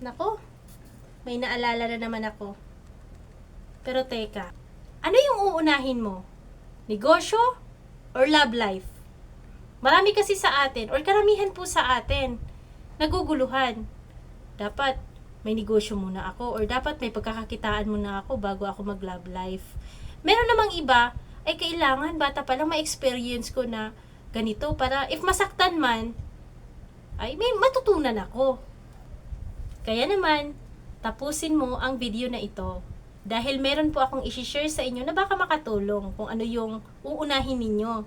Nako, may naalala na naman ako. Pero teka, ano yung uunahin mo? Negosyo or love life? Marami kasi sa atin, or karamihan po sa atin, naguguluhan. Dapat may negosyo muna ako, or dapat may pagkakakitaan muna ako bago ako mag-love life. Meron namang iba, ay kailangan bata pa lang ma-experience ko na ganito para if masaktan man, ay may matutunan ako. Kaya naman, tapusin mo ang video na ito. Dahil meron po akong isi-share sa inyo na baka makatulong kung ano yung uunahin ninyo.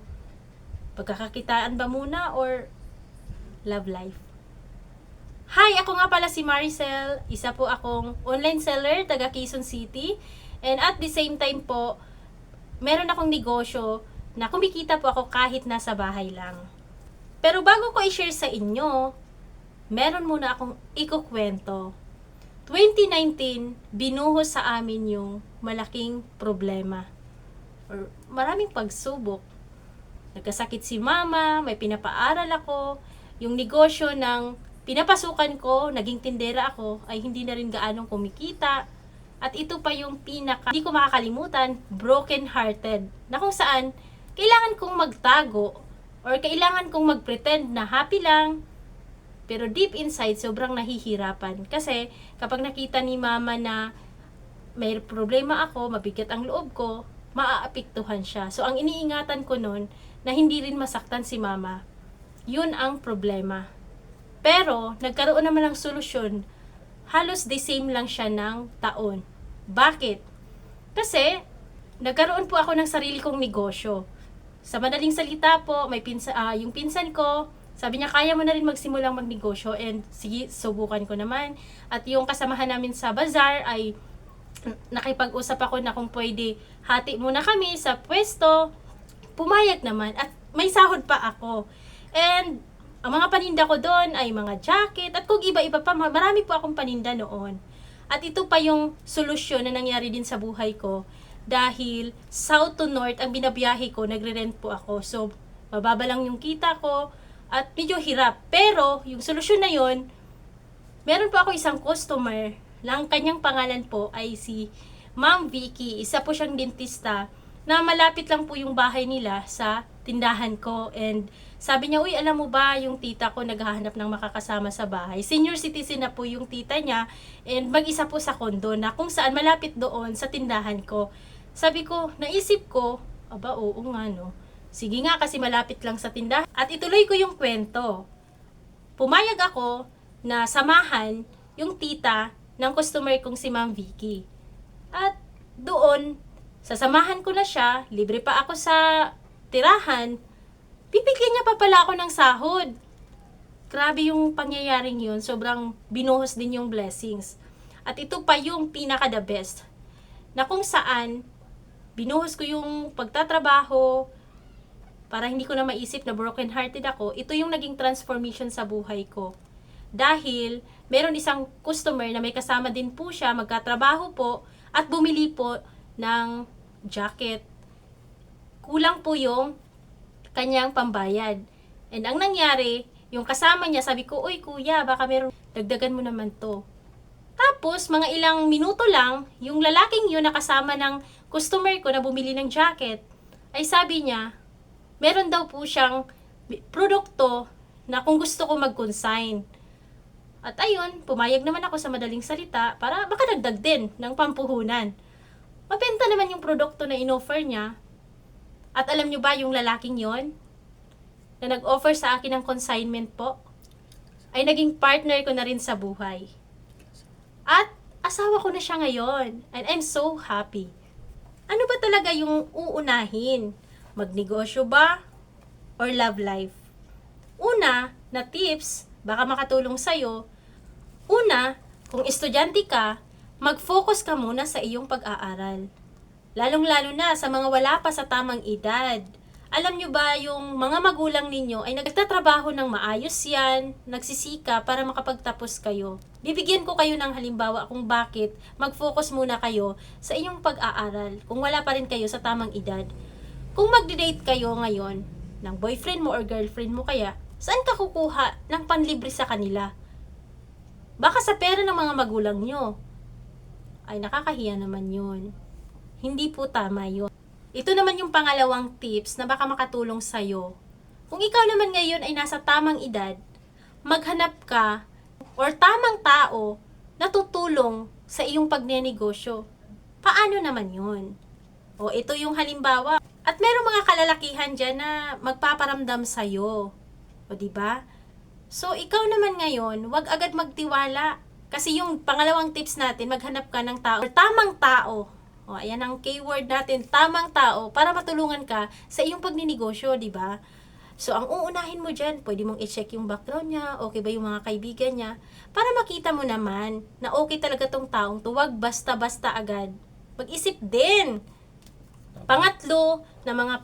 Pagkakakitaan ba muna or love life? Hi, ako nga pala si Maricel. Isa po akong online seller taga Quezon City. And at the same time po, meron akong negosyo na kumikita po ako kahit nasa bahay lang. Pero bago ko i-share sa inyo, meron muna akong ikukwento. 2019, binuhos sa amin yung malaking problema. Or maraming pagsubok. Nagkasakit si mama, may pinapaaral ako, yung negosyo ng pinapasukan ko, naging tindera ako, ay hindi na rin gaanong kumikita. At ito pa yung pinaka, hindi ko makakalimutan, broken hearted. Na kung saan, kailangan kong magtago or kailangan kong magpretend na happy lang, pero deep inside, sobrang nahihirapan. Kasi, kapag nakita ni mama na may problema ako, mabigat ang loob ko, maaapektuhan siya. So, ang iniingatan ko nun, na hindi rin masaktan si mama, yun ang problema. Pero, nagkaroon naman ng solusyon, halos the same lang siya ng taon. Bakit? Kasi, nagkaroon po ako ng sarili kong negosyo. Sa madaling salita po, may pinsa, ah, yung pinsan ko, sabi niya, kaya mo na rin magsimulang magnegosyo and sige, subukan ko naman. At yung kasamahan namin sa bazaar ay nakipag-usap ako na kung pwede hati muna kami sa pwesto. Pumayag naman at may sahod pa ako. And ang mga paninda ko doon ay mga jacket at kung iba-iba pa, marami po akong paninda noon. At ito pa yung solusyon na nangyari din sa buhay ko dahil south to north ang binabiyahe ko, nagre-rent po ako. So, mababa lang yung kita ko, at medyo hirap. Pero, yung solusyon na yon meron po ako isang customer, lang kanyang pangalan po ay si Ma'am Vicky. Isa po siyang dentista na malapit lang po yung bahay nila sa tindahan ko. And sabi niya, uy, alam mo ba, yung tita ko naghahanap ng makakasama sa bahay. Senior citizen na po yung tita niya and mag-isa po sa kondo na kung saan malapit doon sa tindahan ko. Sabi ko, naisip ko, aba, oo nga no Sige nga kasi malapit lang sa tindahan. At ituloy ko yung kwento. Pumayag ako na samahan yung tita ng customer kong si Ma'am Vicky. At doon, sasamahan ko na siya, libre pa ako sa tirahan, bibigyan niya pa pala ako ng sahod. Grabe yung pangyayaring yun, sobrang binuhos din yung blessings. At ito pa yung pinaka the best, na kung saan, binuhos ko yung pagtatrabaho, para hindi ko na maisip na broken hearted ako, ito yung naging transformation sa buhay ko. Dahil meron isang customer na may kasama din po siya, magkatrabaho po, at bumili po ng jacket. Kulang po yung kanyang pambayad. And ang nangyari, yung kasama niya, sabi ko, Uy kuya, baka meron, dagdagan mo naman to. Tapos, mga ilang minuto lang, yung lalaking yun na kasama ng customer ko na bumili ng jacket, ay sabi niya, meron daw po siyang produkto na kung gusto ko mag-consign. At ayun, pumayag naman ako sa madaling salita para makadagdag din ng pampuhunan. Mabenta naman yung produkto na inoffer niya. At alam niyo ba yung lalaking yon na nag-offer sa akin ng consignment po, ay naging partner ko na rin sa buhay. At asawa ko na siya ngayon. And I'm so happy. Ano ba talaga yung uunahin? Magnegosyo ba? Or love life? Una, na tips, baka makatulong sa'yo. Una, kung estudyante ka, mag-focus ka muna sa iyong pag-aaral. Lalong-lalo na sa mga wala pa sa tamang edad. Alam nyo ba yung mga magulang ninyo ay nagtatrabaho ng maayos yan, nagsisika para makapagtapos kayo. Bibigyan ko kayo ng halimbawa kung bakit mag-focus muna kayo sa iyong pag-aaral kung wala pa rin kayo sa tamang edad. Kung magde-date kayo ngayon ng boyfriend mo or girlfriend mo kaya, saan ka kukuha ng panlibre sa kanila? Baka sa pera ng mga magulang nyo. Ay, nakakahiya naman yun. Hindi po tama yun. Ito naman yung pangalawang tips na baka makatulong sa'yo. Kung ikaw naman ngayon ay nasa tamang edad, maghanap ka or tamang tao na tutulong sa iyong pagnenegosyo. Paano naman yun? O ito yung halimbawa. At merong mga kalalakihan dyan na magpaparamdam sa'yo. O ba? So ikaw naman ngayon, wag agad magtiwala. Kasi yung pangalawang tips natin, maghanap ka ng tao, tamang tao. O ayan ang keyword natin, tamang tao para matulungan ka sa iyong pagninegosyo, di ba? So, ang uunahin mo dyan, pwede mong i-check yung background niya, okay ba yung mga kaibigan niya, para makita mo naman na okay talaga tong taong to, wag basta-basta agad. Mag-isip din. Pangatlo, na mga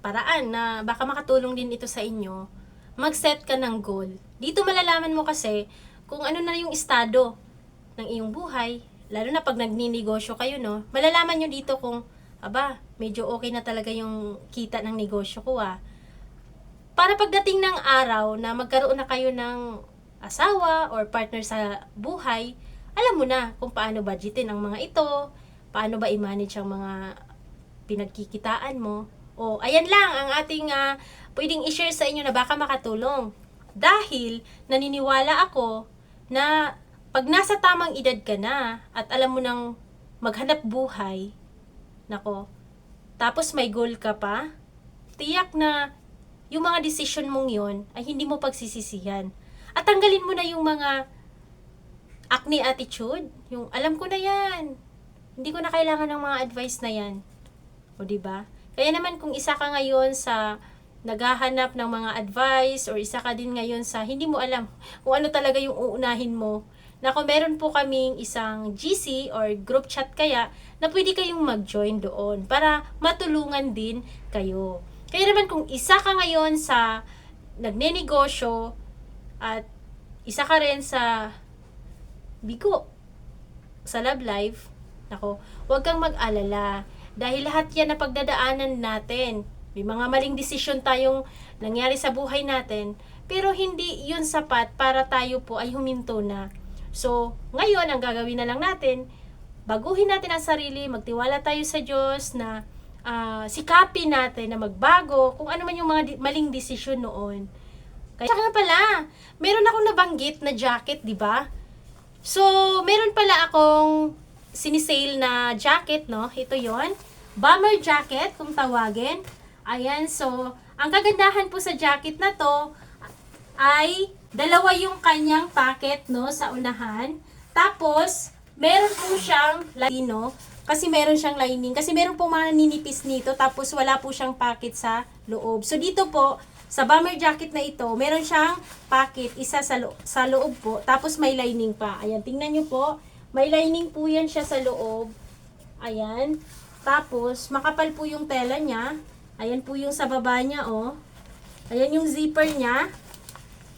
paraan na baka makatulong din ito sa inyo, mag-set ka ng goal. Dito malalaman mo kasi kung ano na yung estado ng iyong buhay, lalo na pag nagninegosyo kayo, no? Malalaman nyo dito kung, aba, medyo okay na talaga yung kita ng negosyo ko, ah para pagdating ng araw na magkaroon na kayo ng asawa or partner sa buhay, alam mo na kung paano budgetin ang mga ito, paano ba i-manage ang mga pinagkikitaan mo. O, ayan lang ang ating ah, pwedeng i-share sa inyo na baka makatulong. Dahil naniniwala ako na pag nasa tamang edad ka na at alam mo nang maghanap buhay, nako, tapos may goal ka pa, tiyak na yung mga decision mong yon ay hindi mo pagsisisihan. At tanggalin mo na yung mga acne attitude, yung alam ko na yan. Hindi ko na kailangan ng mga advice na yan. O di ba? Kaya naman kung isa ka ngayon sa naghahanap ng mga advice or isa ka din ngayon sa hindi mo alam kung ano talaga yung uunahin mo, na kung meron po kaming isang GC or group chat kaya na pwede kayong mag-join doon para matulungan din kayo. Kaya naman kung isa ka ngayon sa nagnenegosyo at isa ka rin sa bigo sa love life, nako, huwag kang mag-alala. Dahil lahat yan na pagdadaanan natin. May mga maling desisyon tayong nangyari sa buhay natin, pero hindi yun sapat para tayo po ay huminto na. So, ngayon, ang gagawin na lang natin, baguhin natin ang sarili, magtiwala tayo sa Diyos na ah, sikapin natin na magbago kung ano man yung mga di- maling desisyon noon. Kaya nga pala, meron akong nabanggit na jacket, di ba? So, meron pala akong sinisale na jacket, no? Ito yon Bomber jacket, kung tawagin. Ayan, so, ang kagandahan po sa jacket na to ay dalawa yung kanyang packet, no, sa unahan. Tapos, meron po siyang latino kasi meron siyang lining. Kasi meron po mga ninipis nito tapos wala po siyang packet sa loob. So dito po, sa bomber jacket na ito, meron siyang packet, isa sa, lo- sa loob po, tapos may lining pa. Ayan, tingnan nyo po, may lining po yan siya sa loob. Ayan. Tapos, makapal po yung tela niya. Ayan po yung sa baba niya, oh. Ayan yung zipper niya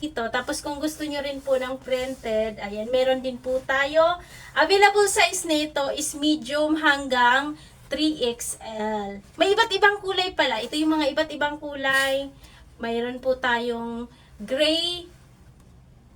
ito. Tapos kung gusto nyo rin po ng printed, ayan, meron din po tayo. Available size nito is medium hanggang 3XL. May iba't ibang kulay pala. Ito yung mga iba't ibang kulay. Mayroon po tayong gray.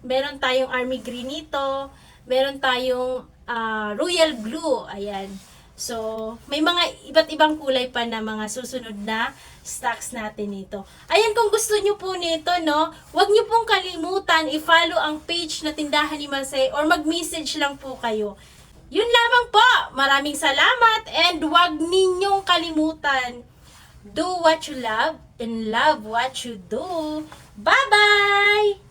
Meron tayong army green nito. Meron tayong ah, royal blue. Ayan. So, may mga iba't ibang kulay pa na mga susunod na stocks natin nito. Ayan, kung gusto nyo po nito, no, huwag nyo pong kalimutan i-follow ang page na Tindahan ni Masay or mag-message lang po kayo. Yun lamang po. Maraming salamat and huwag ninyong kalimutan. Do what you love and love what you do. Bye-bye!